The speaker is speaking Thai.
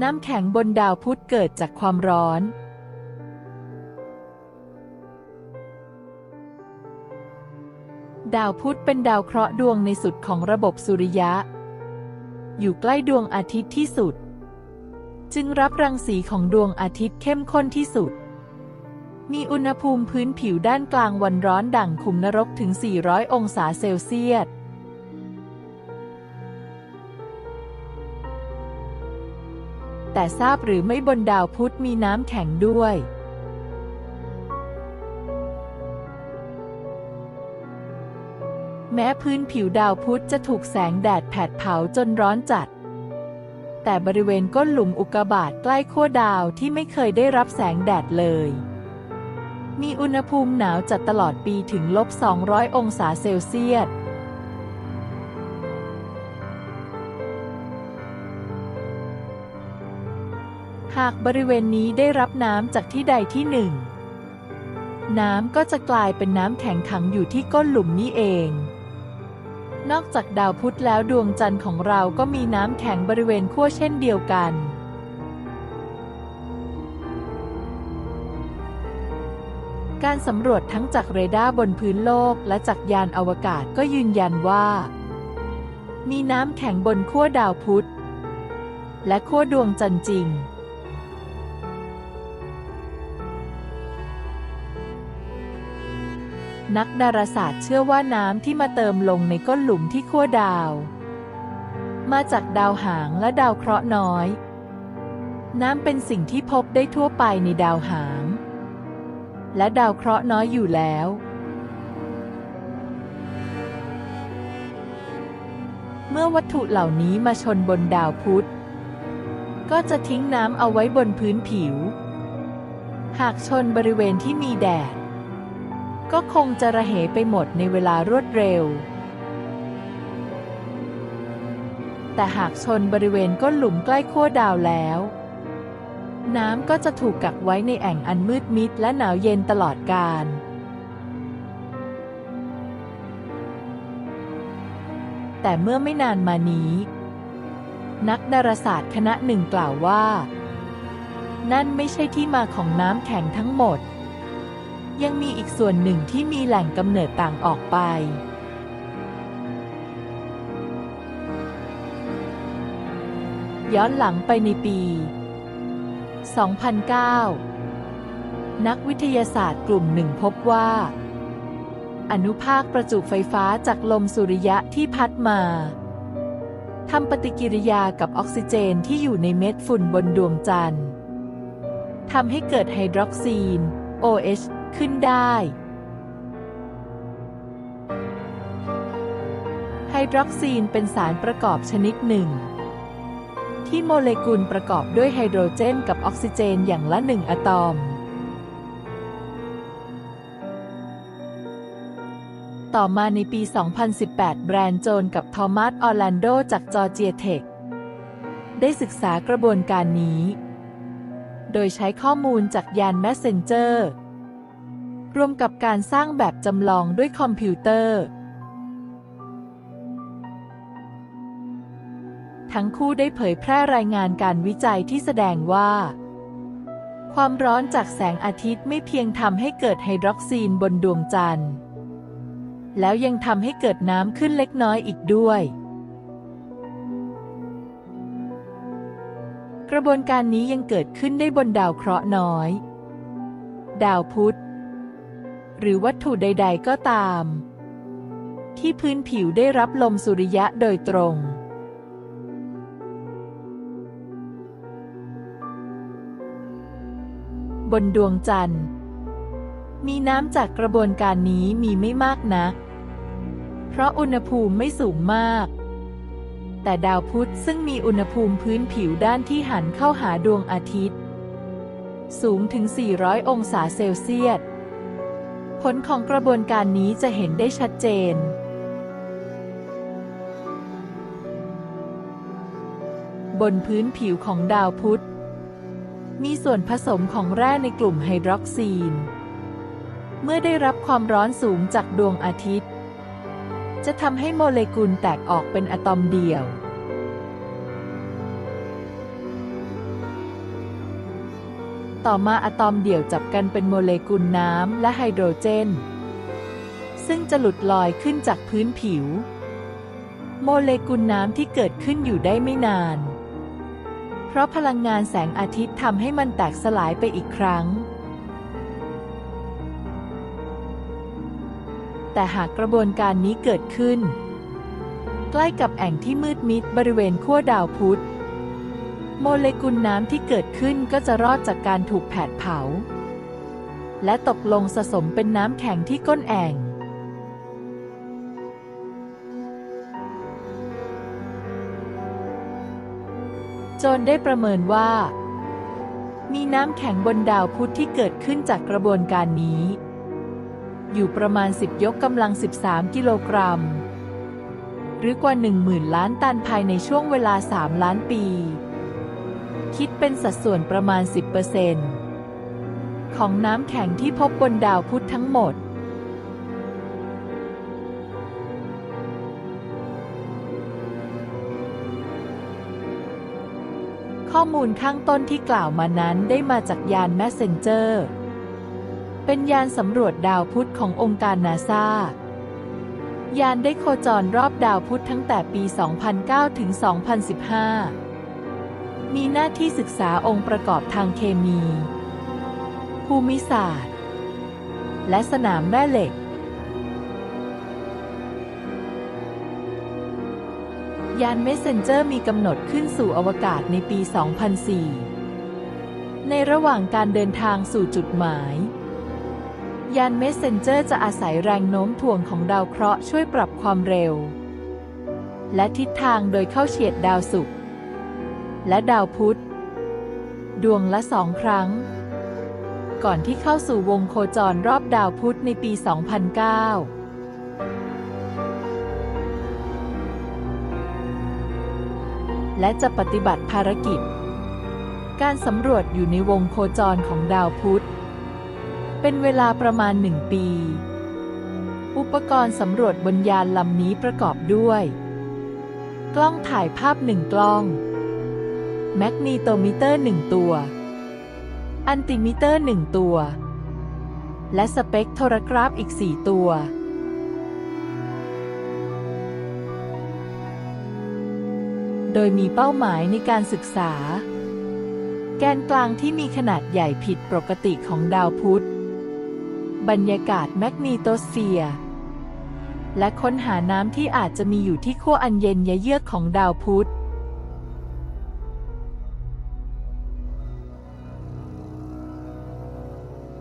น้ำแข็งบนดาวพุธเกิดจากความร้อน ดาวพุธเป็นดาวเคราะห์ดวงในสุดของระบบสุริยะ อยู่ใกล้ดวงอาทิตย์ที่สุด จึงรับรังสีของดวงอาทิตย์เข้มข้นที่สุด มีอุณหภูมิพื้นผิวด้านกลางวันร้อนดั่งขุมนรกถึง 400 องศาเซลเซียส แต่ทราบหรือไม่บนดาวพุธมีน้ำแข็งด้วย แม้พื้นผิวดาวพุธจะถูกแสงแดดแผดเผาจนร้อนจัด แต่บริเวณก้นหลุมอุกกาบาตใกล้ขั้วดาวที่ไม่เคยได้รับแสงแดดเลย มีอุณหภูมิหนาวจัดตลอดปีถึงลบ 200 องศาเซลเซียส หากบริเวณนี้ได้รับน้ำจากที่ใดที่หนึ่ง น้ำก็จะกลายเป็นน้ำแข็งขังอยู่ที่ก้นหลุมนี้เอง นอกจากดาวพุธแล้วดวงจันทร์ของเราก็มีน้ำแข็งบริเวณขั้วเช่นเดียวกันการสำรวจทั้งจากเรดาร์บนพื้นโลกและจากยานอวกาศก็ยืนยันว่า มีน้ำแข็งบนขั้วดาวพุธ และขั้วดวงจันทร์จริง นักดาราศาสตร์เชื่อว่าน้ำที่มาเติมลงในก้นหลุมที่ขั้วดาว มาจากดาวหางและดาวเคราะห์น้อย น้ำเป็นสิ่งที่พบได้ทั่วไปในดาวหาง และดาวเคราะห์น้อยอยู่แล้ว เมื่อวัตถุเหล่านี้มาชนบนดาวพุธ ก็จะทิ้งน้ำเอาไว้บนพื้นผิว หากชนบริเวณที่มีแดด ก็คงจะระเหไปหมดในเวลารวดเร็ว แต่หากชนบริเวณก้นหลุมใกล้ขั้วดาวแล้ว น้ำก็จะถูกกักไว้ในแอ่งอันมืดมิดและหนาวเย็นตลอดกาลแต่เมื่อไม่นานมานี้ นักดาราศาสตร์คณะหนึ่งกล่าวว่า นั่นไม่ใช่ที่มาของน้ำแข็งทั้งหมด ยังมีอีกส่วนหนึ่งที่มีแหล่งกำเนิดต่างออกไป ย้อนหลังไปในปี 2009 นักวิทยาศาสตร์กลุ่มหนึ่งพบว่า อนุภาคประจุไฟฟ้าจากลมสุริยะที่พัดมาทำปฏิกิริยากับออกซิเจนที่อยู่ในเม็ดฝุ่นบนดวงจันทร์ทำให้เกิดไฮดรอกซีน OH ขึ้นได้ ไฮดรอกซีนเป็นสารประกอบชนิดหนึ่ง ที่โมเลกุลประกอบด้วยไฮโดรเจนกับออกซิเจนอย่างละหนึ่งอะตอม ต่อมาในปี 2018 แบรนด์โจนกับทอมัสออร์แลนโดจากจอร์เจียเทคได้ศึกษากระบวนการนี้ โดยใช้ข้อมูลจากยานแมสเซนเจอ รวมกับการสร้างแบบจำลองด้วยคอมพิวเตอร์ ทั้งคู่ได้เผยแพร่รายงานการวิจัยที่แสดงว่า ความร้อนจากแสงอาทิตย์ไม่เพียงทำให้เกิดไฮดรอกซีนบนดวงจันทร์ แล้วยังทำให้เกิดน้ำขึ้นเล็กน้อยอีกด้วย กระบวนการนี้ยังเกิดขึ้นได้บนดาวเคราะห์น้อย ดาวพุธ หรือวัตถุใด ๆ ก็ตาม ที่พื้นผิวได้รับลมสุริยะโดยตรง บนดวงจันทร์ มีน้ำจากกระบวนการนี้มีไม่มากนักเพราะอุณหภูมิไม่สูงมาก แต่ดาวพุธซึ่งมีอุณหภูมิพื้นผิวด้านที่หันเข้าหาดวงอาทิตย์ สูงถึง 400 องศาเซลเซียส ผลของกระบวนการนี้จะเห็นได้ชัดเจนบนพื้นผิวของดาวพุธ มีส่วนผสมของแร่ในกลุ่มไฮดรอกซีน เมื่อได้รับความร้อนสูงจากดวงอาทิตย์ จะทำให้โมเลกุลแตกออกเป็นอะตอมเดี่ยว ต่อมาอะตอมเดี่ยวจับกันเป็นโมเลกุลน้ำและไฮโดรเจน ซึ่งจะหลุดลอยขึ้นจากพื้นผิว โมเลกุลน้ำที่เกิดขึ้นอยู่ได้ไม่นาน เพราะพลังงานแสงอาทิตย์ทำให้มันแตกสลายไปอีกครั้ง แต่หากกระบวนการนี้เกิดขึ้น ใกล้กับแอ่งที่มืดมิดบริเวณขั้วดาวพุธ โมเลกุลน้ำที่เกิดขึ้นก็จะรอดจากการถูกแผดเผา และตกลงสะสมเป็นน้ำแข็งที่ก้นแอ่ง จนได้ประเมินว่า มีน้ำแข็งบนดาวพุธที่เกิดขึ้นจากกระบวนการนี้ อยู่ประมาณ 10 ยกกำลัง 13 กิโลกรัม หรือกว่า 10,000 ล้านตันภายในช่วงเวลา 3 ล้านปี คิดเป็นสัดส่วนประมาณ 10%ของน้ำแข็งที่พบบนดาวพุธทั้งหมด ข้อมูลข้างต้นที่กล่าวมานั้นได้มาจากยาน Messenger เป็นยานสำรวจดาวพุธขององค์การนาซายานได้โคจรรอบดาวพุธตั้งแต่ปี 2009 ถึง 2015 มีหน้าที่ศึกษาองค์ประกอบทางเคมี ภูมิศาสตร์ และสนามแม่เหล็ก ยานเมสเซนเจอร์มีกำหนดขึ้นสู่อวกาศในปี 2004 ในระหว่างการเดินทางสู่จุดหมาย ยานเมสเซนเจอร์จะอาศัยแรงโน้มถ่วงของดาวเคราะห์ช่วยปรับความเร็ว และทิศทางโดยเข้าเฉียดดาวศุกร์ และดาวพุธ ดวงละสองครั้ง ก่อนที่เข้าสู่วงโคจรรอบดาวพุธในปี 2009และจะปฏิบัติภารกิจ การสำรวจอยู่ในวงโคจรของดาวพุธ เป็นเวลาประมาณหนึ่งปี อุปกรณ์สำรวจบนยานลำนี้ประกอบด้วย กล้องถ่ายภาพหนึ่งกล้อง แมกนีโตมิเตอร์หนึ่งตัว อันติมิเตอร์หนึ่งตัว และสเปกโทรกราฟอีกสี่ตัวโดยมีเป้าหมายในการศึกษา แกนกลางที่มีขนาดใหญ่ผิดปกติของดาวพุธ บรรยากาศแมกนีโตสเฟียร์ และค้นหาน้ำที่อาจจะมีอยู่ที่ขั้วอันเย็นยเยือกของดาวพุธ